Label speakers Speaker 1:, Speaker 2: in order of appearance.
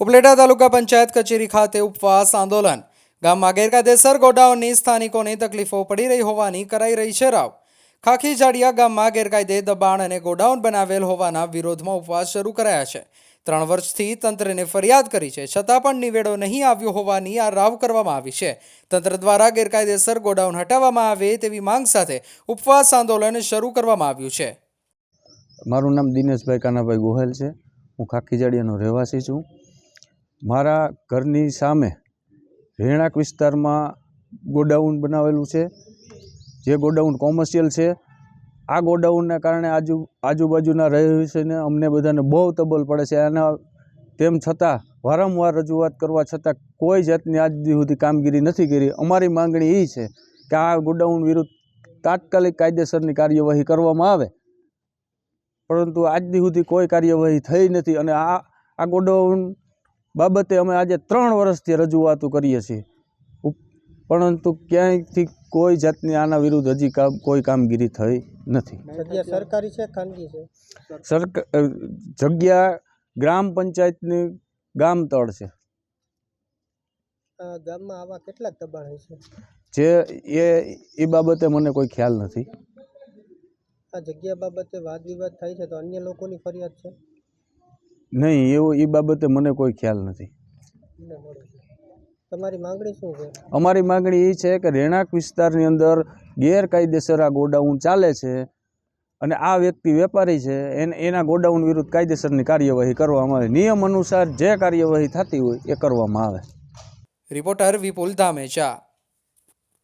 Speaker 1: ઉપલેટા તાલુકા પંચાયત કચેરી ખાતે ઉપવાસ આંદોલન. ગામમાં ગેરકાયદેસર ગોડાઉનની સ્થાનિકોને તકલીફો પડી રહી હોવાની કરાઈ રહી છે રાવ. ખાખી જાડિયા ગામમાં ગેરકાયદે દબાણ અને ગોડાઉન બનાવેલ હોવાના વિરોધમાં ઉપવાસ શરૂ કરાયા છે. ત્રણ વર્ષથી તંત્રને ફરિયાદ કરી છે, છતાં પણ નિવેડો નહીં આવ્યો હોવાની આ રાવ કરવામાં આવી છે. તંત્ર દ્વારા ગેરકાયદેસર ગોડાઉન હટાવવામાં આવે તેવી માંગ સાથે ઉપવાસ આંદોલન શરૂ કરવામાં આવ્યું છે.
Speaker 2: મારું નામ દિનેશભાઈ કાનાભાઈ ગોહેલ છે. હું ખાખીજાડિયાનો રહેવાસી છું. મારા ઘરની સામે રહેણાંક વિસ્તારમાં ગોડાઉન બનાવેલું છે, જે ગોડાઉન કોમર્શિયલ છે. આ ગોડાઉનના કારણે આજુ, આજુબાજુના રહીશોને અમને બધાને બહુ તબલ પડે છે. અને તેમ છતાં વારંવાર રજૂઆત કરવા છતાં કોઈ જાતની આજ સુધી કામગીરી નથી કરી. અમારી માંગણી એ છે કે આ ગોડાઉન વિરુદ્ધ તાત્કાલિક કાયદેસરની કાર્યવાહી કરવામાં આવે. પરંતુ આજ સુધી કોઈ કાર્યવાહી થઈ નથી અને આ આ ગોડાઉન બાબતે અમે આજે ત્રણ વર્ષથી રજૂઆતો કરીએ છીએ. પરંતુ ક્યાંયથી કોઈ જાતની આના વિરુદ્ધ હજી કામ કોઈ કામગીરી થઈ નથી.
Speaker 3: સરકારી છે ખાનગી છે?
Speaker 2: જગ્યા ગ્રામ પંચાયતની ગામ તળ છે.
Speaker 3: આ ગામમાં આવા કેટલાક દબાણ છે?
Speaker 2: જે એ એ બાબતે મને કોઈ ખ્યાલ નથી.
Speaker 3: આ જગ્યા બાબતે વાદ વિવાદ થાય છે તો અન્ય લોકોની ફરિયાદ છે?
Speaker 2: નહીં એવો એ બાબતે મને કોઈ ખ્યાલ નથી.
Speaker 3: તમારી માંગણી શું છે?
Speaker 2: અમારી માગણી એ છે કે રહેણાંક વિસ્તારની અંદર ગેરકાયદેસર આ ગોડાઉન ચાલે છે અને આ વ્યક્તિ વેપારી છે એને એના ગોડાઉન વિરુદ્ધ કાયદેસરની કાર્યવાહી કરવામાં આવે. નિયમ અનુસાર જે કાર્યવાહી થતી હોય એ કરવામાં આવે.
Speaker 1: રિપોર્ટર વિપુલ ધામેચા